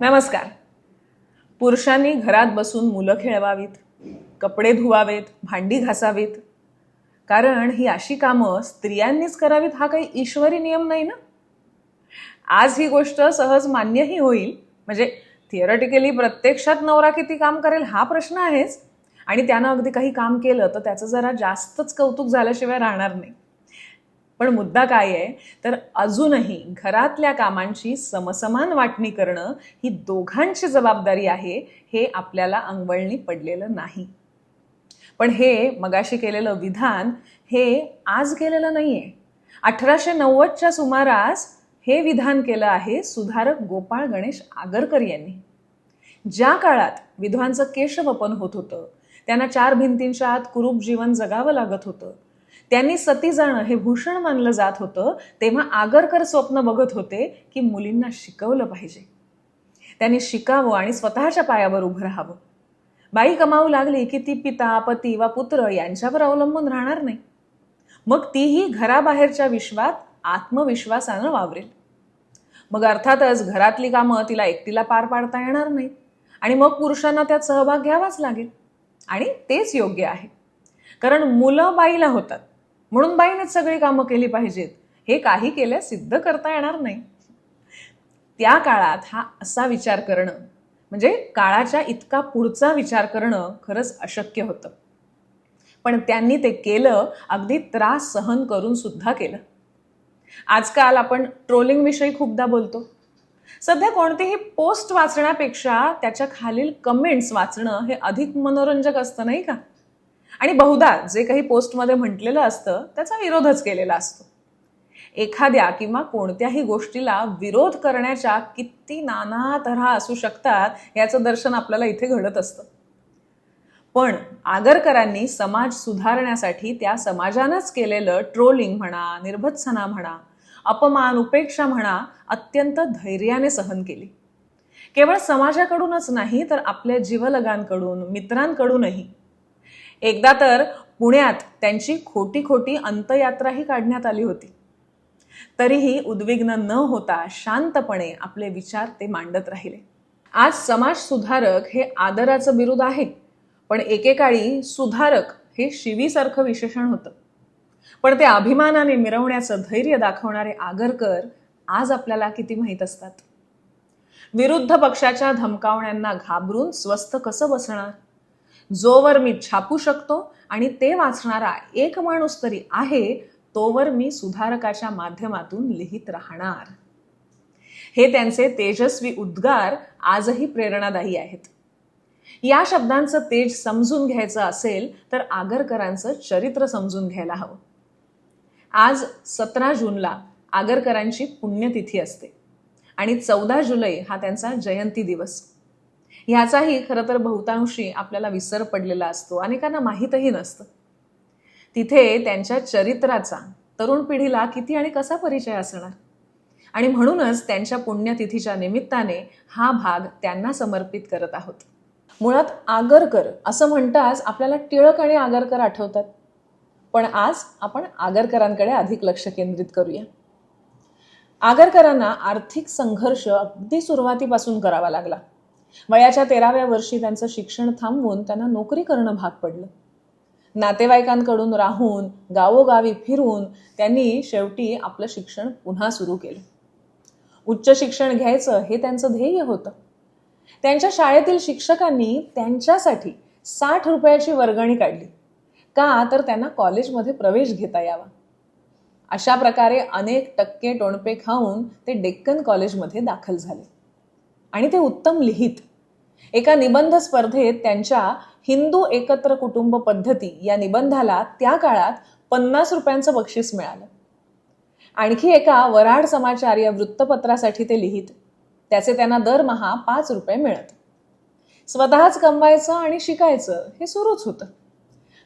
नमस्कार. पुरुषांनी घरात बसून मुलं खेळवावीत कपडे धुवावेत भांडी घासावीत. कारण ही अशी कामं स्त्रियांनीच करावीत हा काही ईश्वरी नियम नाही ना? आज ही गोष्ट सहज मान्यही होईल. म्हणजे थिअरटिकली प्रत्यक्षात नवरा किती काम करेल हा प्रश्न आहेच. आणि त्यानं अगदी काही काम केलं तर त्याचं जरा जास्तच कौतुक झाल्याशिवाय राहणार नाही. पण मुद्दा काय आहे? तर अजूनही घरातल्या कामांची समसमान वाटणी करणं ही दोघांची जबाबदारी आहे हे आपल्याला अंगवळणी पडलेलं नाही. पण हे मगाशी केलेलं विधान हे आज केलेलं नाही आहे अठराशे नव्वदच्या सुमारास हे विधान केलं आहे सुधारक गोपाळ गणेश आगरकर यांनी. ज्या काळात विधवांचं केशवपन होत होतं त्यांना चार भिंतींच्या आत कुरूप जीवन जगावं लागत होतं त्यांनी सती जाणं हे भूषण मानलं जात होतं तेव्हा आगरकर स्वप्न बघत होते की मुलींना शिकवलं पाहिजे. त्यांनी शिकावं आणि स्वतःच्या पायावर उभं राहावं. बाई कमावू लागली की ती पिता पती वा पुत्र यांच्यावर अवलंबून राहणार नाही. मग तीही घराबाहेरच्या विश्वात आत्मविश्वासानं वावरेल. मग अर्थातच घरातली कामं तिला एकटीला पार पाडता येणार नाही आणि मग पुरुषांना त्यात सहभाग घ्यावाच लागेल. आणि तेच योग्य आहे. कारण मुलं बाईला होतात. म्हणून बाईनेच सगळी कामं केली पाहिजेत. हे काही केल्यास सिद्ध करता येणार नाही. त्या काळात हा असा विचार करणं म्हणजे काळाच्या इतका पुढचा विचार करणं खरंच अशक्य होतं. पण त्यांनी ते केलं अगदी त्रास सहन करून सुद्धा केलं. आजकाल आपण ट्रोलिंग विषयी खूपदा बोलतो. सध्या कोणतीही पोस्ट वाचण्यापेक्षा त्याच्या खालील कमेंट्स वाचणं हे अधिक मनोरंजक असतं नाही का? आणि बहुधा जे काही पोस्टमध्ये म्हटलेलं असतं त्याचा विरोधच केलेला असतो. एखाद्या किंवा कोणत्याही गोष्टीला विरोध करण्याच्या किती नाना तऱ्हा असू शकतात याचं दर्शन आपल्याला इथे घडत असतं. पण आगरकरांनी समाज सुधारण्यासाठी त्या समाजानंच केलेलं ट्रोलिंग म्हणा निर्भत्सना म्हणा अपमान उपेक्षा म्हणा अत्यंत धैर्याने सहन केली. केवळ समाजाकडूनच नाही तर आपल्या जीवलगांकडून मित्रांकडूनही. एकदा तर पुण्यात त्यांची खोटी खोटी अंतयात्राही काढण्यात आली होती. तरीही उद्विग्न न होता शांतपणे आपले विचार ते मांडत राहिले. आज समाज सुधारक हे आदराचं बिरुद आहे पण एकेकाळी सुधारक हे शिवीसारखं विशेषण होतं. पण ते अभिमानाने मिरवण्याचं धैर्य दाखवणारे आगरकर आज आपल्याला किती माहीत असतात. विरुद्ध पक्षाच्या धमकावण्यांना घाबरून स्वस्थ कसं बसणार? जोवर मी छापू शकतो आणि ते वाचणारा एक माणूस तरी आहे तोवर मी सुधारकाच्या माध्यमातून लिहित राहणार. हे त्यांचे तेजस्वी उद्गार आजही प्रेरणादायी आहेत. या शब्दांचं तेज समजून घ्यायचं असेल तर आगरकरांचं चरित्र समजून घ्यायला हवं. आज सतरा जूनला आगरकरांची पुण्यतिथी असते आणि चौदा जुलै हा त्यांचा जयंती दिवस. ह्याचाही खरं तर बहुतांशी आपल्याला विसर पडलेला असतो. अनेकांना माहीतही नसतं. तिथे त्यांच्या चरित्राचा तरुण पिढीला किती आणि कसा परिचय असणार? आणि म्हणूनच त्यांच्या पुण्यतिथीच्या निमित्ताने हा भाग त्यांना समर्पित करत आहोत. मुळात आगरकर असं म्हणताच आपल्याला टिळक आणि आगरकर आठवतात. पण आज आपण आगरकरांकडे अधिक लक्ष केंद्रित करूया. आगरकरांना आर्थिक संघर्ष अगदी सुरुवातीपासून करावा लागला. वयाच्या तेराव्या वर्षी त्यांचं शिक्षण थांबवून त्यांना नोकरी करणं भाग पडलं. नातेवाईकांकडून राहून गावोगावी फिरून त्यांनी शेवटी आपलं शिक्षण पुन्हा सुरू केलं. उच्च शिक्षण घ्यायचं हे त्यांचं ध्येय होतं. त्यांच्या शाळेतील शिक्षकांनी त्यांच्यासाठी साठ रुपयाची वर्गणी काढली. का तर त्यांना कॉलेजमध्ये प्रवेश घेता यावा. अशा प्रकारे अनेक टक्के टोणपे खाऊन ते डेक्कन कॉलेजमध्ये दाखल झाले. आणि ते उत्तम लिहित. एका निबंध स्पर्धेत त्यांच्या हिंदू एकत्र कुटुंब पद्धती या निबंधाला त्या काळात पन्नास रुपयांचं बक्षीस मिळालं. आणखी एका वराड समाचार या वृत्तपत्रासाठी ते लिहित. त्याचे त्यांना दरमहा पाच रुपये मिळत. स्वतःच कमवायचं आणि शिकायचं हे सुरूच होतं.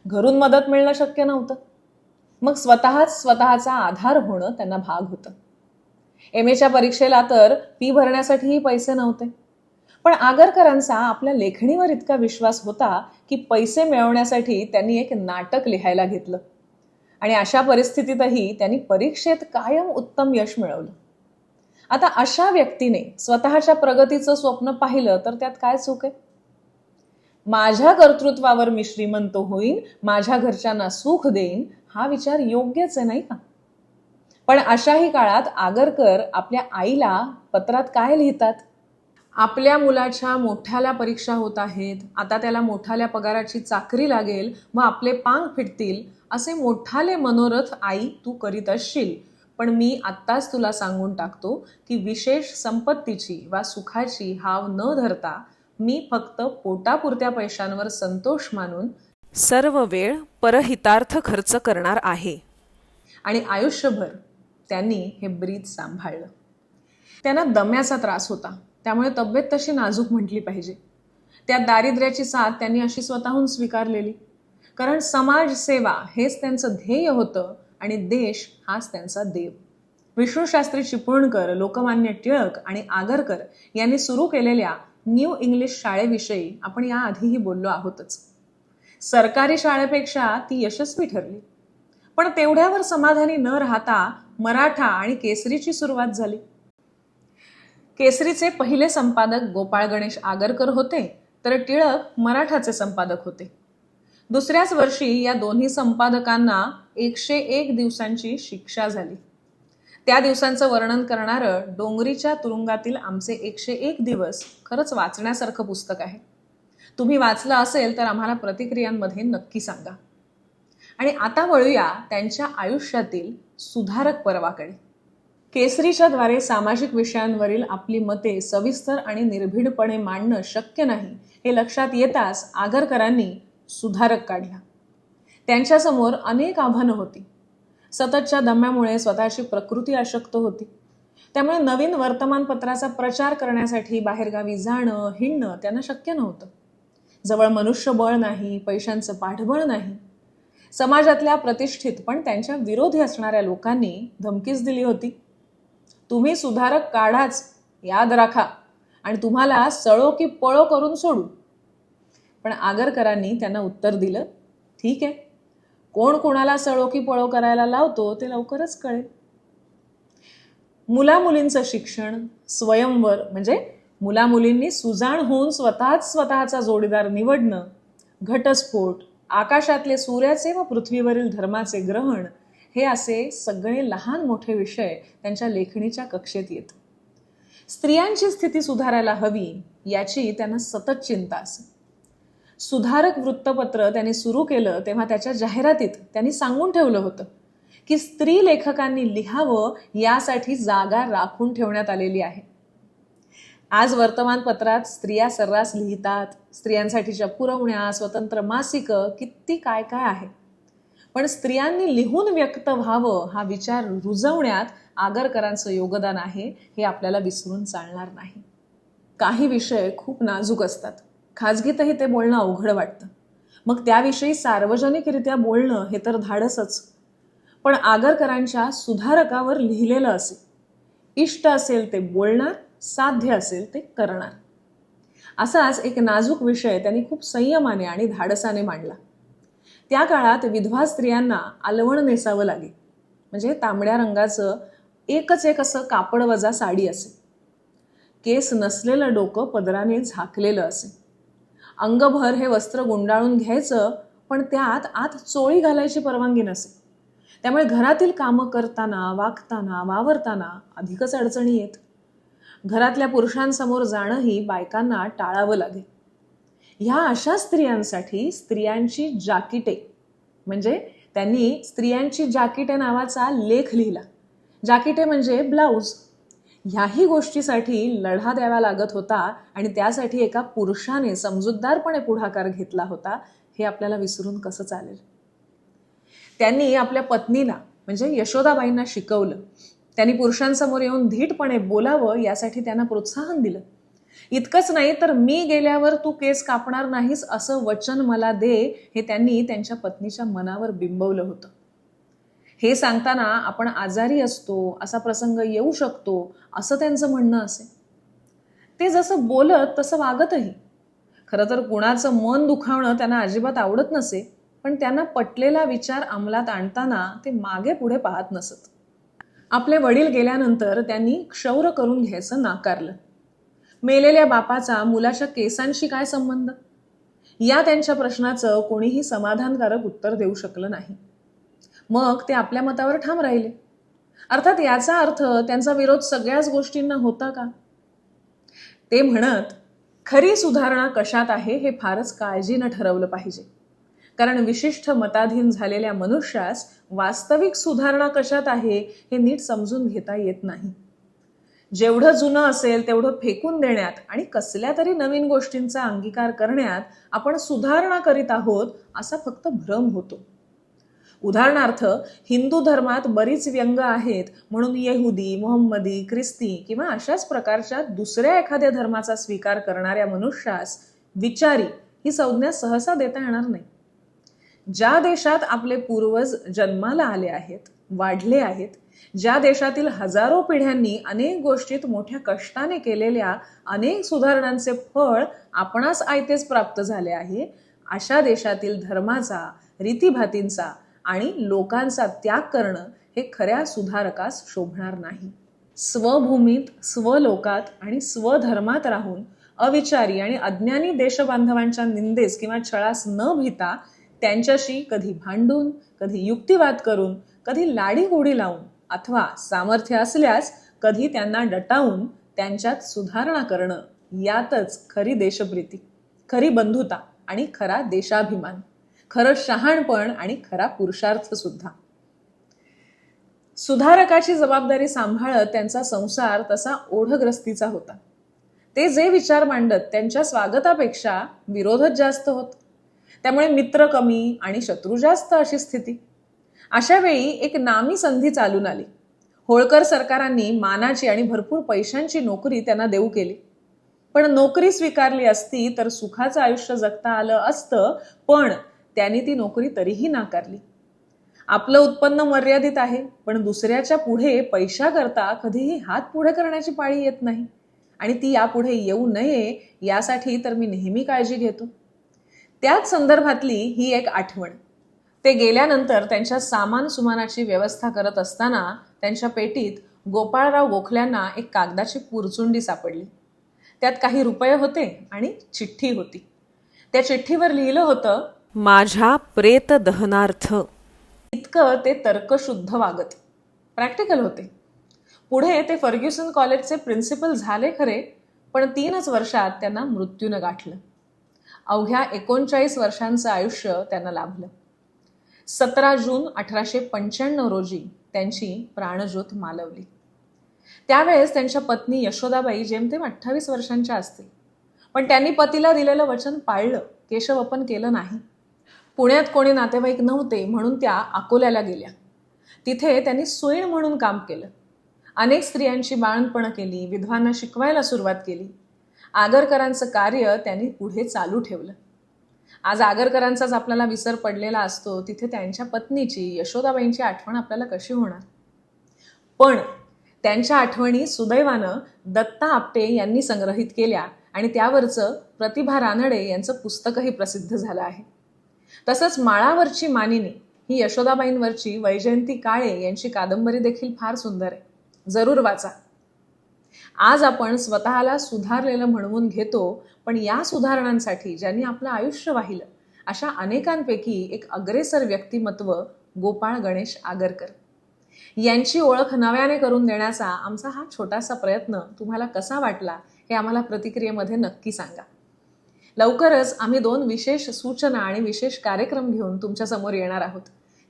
घरून मदत मिळणं शक्य नव्हतं. मग स्वतःच स्वतःचा आधार होणं त्यांना भाग होतं. एम एच्या परीक्षेला तर फी भरण्यासाठीही पैसे नव्हते. पण आगरकरांचा आपल्या लेखणीवर इतका विश्वास होता की पैसे मिळवण्यासाठी त्यांनी एक नाटक लिहायला घेतलं. आणि अशा परिस्थितीतही त्यांनी परीक्षेत कायम उत्तम यश मिळवलं. आता अशा व्यक्तीने स्वतःच्या प्रगतीचं स्वप्न पाहिलं तर त्यात काय चूक आहे? माझ्या कर्तृत्वावर मी श्रीमंत होईन माझ्या घरच्यांना सुख देईन हा विचार योग्यच आहे नाही का? पण अशाही काळात आगरकर आपल्या आईला पत्रात काय लिहितात? आपल्या मुलाच्या मोठ्याल्या परीक्षा होत आहेत. आता त्याला मोठाल्या पगाराची चाकरी लागेल. व आपले पांग फिटतील. असे मोठाले मनोरथ आई तू करीत असशील. पण मी आत्ताच तुला सांगून टाकतो की विशेष संपत्तीची वा सुखाची हाव न धरता मी फक्त पोटापुरत्या पैशांवर संतोष मानून सर्व वेळ परहितार्थ खर्च करणार आहे. आणि आयुष्यभर त्यांनी हे ब्रीद सांभाळलं. त्यांना दम्याचा त्रास होता. त्यामुळे तब्येत तशी नाजूक म्हटली पाहिजे. त्या दारिद्र्याची साथ त्यांनी अशी स्वतःहून स्वीकारलेली. कारण समाजसेवा हेच त्यांचं ध्येय होतं आणि देश हाच त्यांचा देव. विष्णूशास्त्री चिपळूणकर लोकमान्य टिळक आणि आगरकर यांनी सुरू केलेल्या न्यू इंग्लिश शाळेविषयी आपण याआधीही बोललो आहोतच. सरकारी शाळेपेक्षा ती यशस्वी ठरली. पण तेवढ्यावर समाधानी न राहता मराठा आणि केसरीची सुरुवात झाली. केसरीचे पहिले संपादक गोपाळ गणेश आगरकर होते तर टिळक मराठाचे संपादक होते. दुसऱ्याच वर्षी या दोन्ही संपादकांना एकशे एक दिवसांची शिक्षा झाली. त्या दिवसांचं वर्णन करणारं डोंगरीच्या तुरुंगातील आमचे एकशे एक दिवस खरंच वाचण्यासारखं पुस्तक आहे. तुम्ही वाचलं असेल तर आम्हाला प्रतिक्रियांमध्ये नक्की सांगा. आणि आता वळूया त्यांच्या आयुष्यातील सुधारक पर्वाकडे. केसरीच्या द्वारे सामाजिक विषयांवरील आपली मते सविस्तर आणि निर्भीडपणे मांडणं शक्य नाही हे लक्षात येताच आगरकरांनी सुधारक काढला. त्यांच्यासमोर अनेक आव्हानं होती. सततच्या दम्यामुळे स्वतःची प्रकृती अशक्त होती. त्यामुळे नवीन वर्तमानपत्राचा प्रचार करण्यासाठी बाहेरगावी जाणं हिंडणं त्यांना शक्य नव्हतं. जवळ मनुष्यबळ नाही पैशांचं पाठबळ नाही समाजातल्या प्रतिष्ठित पण त्यांच्या विरोधी असणाऱ्या लोकांनी धमकीच दिली होती. तुम्ही सुधारक काढाच याद राखा. आणि तुम्हाला सळो की पळो करून सोडू. पण आगरकरांनी त्यांना उत्तर दिलं ठीक आहे. कोण कोणाला सळो की पळो करायला लावतो ते लवकरच कळेल. मुलामुलींचं शिक्षण स्वयंवर म्हणजे मुलामुलींनी सुजाण होऊन स्वतःच स्वतःचा जोडीदार निवडणं घटस्फोट आकाशातले सूर्याचे व पृथ्वीवरील धर्माचे ग्रहण हे असे सगळे लहान मोठे विषय त्यांच्या लेखणीच्या कक्षेत येत. स्त्रियांची स्थिती सुधारायला हवी याची त्यांना सतत चिंता असे. सुधारक वृत्तपत्र त्यांनी सुरू केलं तेव्हा त्याच्या जाहिरातीत त्यांनी सांगून ठेवलं होतं की स्त्री लेखकांनी लिहावं यासाठी जागा राखून ठेवण्यात आलेली आहे. आज वर्तमानपत्रात स्त्रिया सर्रास लिहितात. स्त्रियांसाठीच्या पुरवण्या स्वतंत्र मासिकं किती काय काय आहे? पण स्त्रियांनी लिहून व्यक्त व्हावं हा विचार रुजवण्यात आगरकरांचं योगदान आहे हे आपल्याला विसरून चालणार नाही. काही विषय खूप नाजूक असतात. खाजगीतही ते बोलणं अवघड वाटतं. मग त्याविषयी सार्वजनिकरित्या बोलणं हे तर धाडसच. पण आगरकरांच्या सुधारकावर लिहिलेलं असे इष्ट असेल ते बोलणार साध्य असेल ते करणार. असाच एक नाजूक विषय त्यांनी खूप संयमाने आणि धाडसाने मांडला. त्या काळात विधवा स्त्रियांना आलवण नेसावं लागे. म्हणजे तांबड्या रंगाचं एकच एक असं कापड वजा साडी असे. केस नसलेलं डोकं पदराने झाकलेलं असे. अंगभर हे वस्त्र गुंडाळून घ्यायचं पण त्यात आत चोळी घालायची परवानगी नसे. त्यामुळे घरातील कामं करताना वागताना वावरताना अधिकच अडचणी येत. घरातल्या पुरुषांसमोर जाणंही बायकांना टाळावं लागे ह्या अशा स्त्रियांसाठी स्त्रियांची जाकिटे म्हणजे त्यांनी स्त्रियांची जाकिटे नावाचा लेख लिहिला. जाकिटे म्हणजे ब्लाऊज. ह्याही गोष्टीसाठी लढा द्यावा लागत होता आणि त्यासाठी एका पुरुषाने समजूतदारपणे पुढाकार घेतला होता हे आपल्याला विसरून कसं चालेल? त्यांनी आपल्या पत्नीला म्हणजे यशोदाबाईंना शिकवलं. त्यांनी पुरुषांसमोर येऊन धीटपणे बोलावं यासाठी त्यांना प्रोत्साहन दिलं. इतकंच नाही तर मी गेल्यावर तू केस कापणार नाहीस असं वचन मला दे हे त्यांनी त्यांच्या पत्नीच्या मनावर बिंबवलं होतं. हे सांगताना आपण आजारी असतो असा प्रसंग येऊ शकतो असं त्यांचं म्हणणं असे. ते जसं बोलत तसं वागतही. खरं तर कुणाचं मन दुखावणं त्यांना अजिबात आवडत नसे पण त्यांना पटलेला विचार अंमलात आणताना ते मागे पुढे पाहत नसत. आपले वडील गेल्यानंतर त्यांनी क्षौर करून घ्यायचं नाकारलं. मेलेल्या बापाचा मुलाच्या केसांशी काय संबंध? या त्यांच्या प्रश्नाचं कोणीही समाधानकारक उत्तर देऊ शकलं नाही. मग ते आपल्या मतावर ठाम राहिले. अर्थात याचा अर्थ त्यांचा विरोध सगळ्याच गोष्टींना होता का? ते म्हणत खरी सुधारणा कशात आहे हे फारच काळजीनं ठरवलं पाहिजे. कारण विशिष्ट मताधीन झालेल्या मनुष्यास वास्तविक सुधारणा कशात आहे हे नीट समजून घेता येत नाही. जेवढं जुनं असेल तेवढं फेकून देण्यात आणि कसल्या तरी नवीन गोष्टींचा अंगीकार करण्यात आपण सुधारणा करीत आहोत असा फक्त भ्रम होतो. उदाहरणार्थ हिंदू धर्मात बरीच व्यंग आहेत म्हणून येहुदी मोहम्मदी ख्रिस्ती किंवा अशाच प्रकारच्या दुसऱ्या एखाद्या धर्माचा स्वीकार करणाऱ्या मनुष्यास विचारी ही संज्ञा सहसा देता येणार नाही. ज्या देशात आपले पूर्वज जन्माला आले आहेत वाढले आहेत ज्या देशातील हजारो पिढ्यांनी अनेक गोष्टीत मोठ्या कष्टाने केलेल्या अनेक सुधारणांचे फळ आपणास आयतेच प्राप्त झाले आहे अशा देशातील धर्माचा रीतीभातींचा आणि लोकांचा त्याग करणं हे खऱ्या सुधारकास शोभणार नाही. स्वभूमीत स्वलोकात आणि स्वधर्मात राहून अविचारी आणि अज्ञानी देशबांधवांच्या निंदेस किंवा छळास न भिता त्यांच्याशी कधी भांडून कधी युक्तिवाद करून कधी लाडी गोडी लावून अथवा सामर्थ्य असल्यास कधी त्यांना डटावून त्यांच्यात सुधारणा करणं यातच खरी देशप्रीती खरी बंधुता आणि खरा देशाभिमान खरं शहाणपण आणि खरा पुरुषार्थ सुद्धा. सुधारकाची जबाबदारी सांभाळत त्यांचा संसार तसा ओढग्रस्तीचा होता. ते जे विचार मांडत त्यांच्या स्वागतापेक्षा विरोधच जास्त होत. त्यामुळे मित्र कमी आणि शत्रू जास्त अशी स्थिती. अशा वेळी एक नामी संधी चालून आली. होळकर सरकारांनी मानाची आणि भरपूर पैशांची नोकरी त्यांना देऊ केली. पण नोकरी स्वीकारली असती तर सुखाचं आयुष्य जगता आलं असतं पण त्यांनी ती नोकरी तरीही नाकारली. आपलं उत्पन्न मर्यादित आहे पण दुसऱ्याच्या पुढे पैशाकरता कधीही हात पुढे करण्याची पाळी येत नाही. आणि ती यापुढे येऊ नये यासाठी तर मी नेहमी काळजी घेतो. त्याच संदर्भातली ही एक आठवण. ते गेल्यानंतर त्यांच्या सामान सुमानाची व्यवस्था करत असताना त्यांच्या पेटीत गोपाळराव गोखल्यांना एक कागदाची पुरचुंडी सापडली. त्यात काही रुपये होते आणि चिठ्ठी होती. त्या चिठ्ठीवर लिहिलं होतं माझ्या प्रेत दहनार्थ. इतकं ते तर्कशुद्ध वागत. प्रॅक्टिकल होते. पुढे ते फर्ग्युसन कॉलेजचे प्रिन्सिपल झाले खरे पण तीनच वर्षात त्यांना मृत्यूनं गाठलं. अवघ्या एकोणचाळीस वर्षांचं आयुष्य त्यांना लाभलं. सतरा जून अठराशे पंच्याण्णव रोजी त्यांची प्राणज्योत मालवली. त्यावेळेस त्यांच्या पत्नी यशोदाबाई जेमतेम अठ्ठावीस वर्षांच्या असतील. पण त्यांनी पतीला दिलेलं वचन पाळलं केशवपन केलं नाही. पुण्यात कोणी नातेवाईक नव्हते म्हणून त्या अकोल्याला गेल्या. तिथे त्यांनी सुईण म्हणून काम केलं. अनेक स्त्रियांची बाळणपणं केली विधवांना शिकवायला सुरुवात केली. आगरकरांचं कार्य त्यांनी पुढे चालू ठेवलं. आज आगरकरांचाच आपल्याला विसर पडलेला असतो तिथे त्यांच्या पत्नीची यशोदाबाईंची आठवण आपल्याला कशी होणार? पण त्यांच्या आठवणी सुदैवानं दत्ता आपटे यांनी संग्रहित केल्या आणि त्यावरचं प्रतिभा रानडे यांचं पुस्तकही प्रसिद्ध झालं आहे. तसंच माळावरची मानिनी ही यशोदाबाईंवरची वैजयंती काळे यांची कादंबरी देखील फार सुंदर आहे. जरूर वाचा. आज आपण स्वतःला सुधारलेलं म्हणवून घेतो पण या सुधारणांसाठी ज्यांनी आपलं आयुष्य वाहिलं अशा अनेकांपैकी एक अग्रेसर व्यक्तिमत्व गोपाळ गणेश आगरकर. यांची ओळख नव्याने करून देण्याचा आमचा हा छोटासा प्रयत्न तुम्हाला कसा वाटला हे आम्हाला प्रतिक्रियेमध्ये नक्की सांगा. लवकरच आम्ही दोन विशेष सूचना आणि विशेष कार्यक्रम घेऊन तुमच्यासमोर येणार आहोत.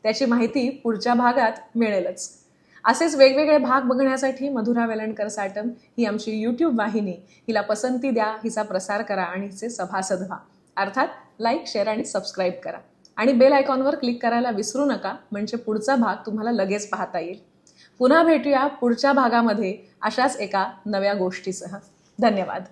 त्याची माहिती पुढच्या भागात मिळेलच. असेच वेगवेगळे भाग बघण्यासाठी मधुरा वेलणकर साटम ही आमची यूट्यूब वाहिनी. हिला पसंती द्या हिचा प्रसार करा आणि हिचे सभासद व्हा अर्थात लाईक शेअर आणि सबस्क्राईब करा. आणि बेल आयकॉनवर क्लिक करायला विसरू नका म्हणजे पुढचा भाग तुम्हाला लगेच पाहता येईल. पुन्हा भेटूया पुढच्या भागामध्ये अशाच एका नव्या गोष्टीसह. धन्यवाद.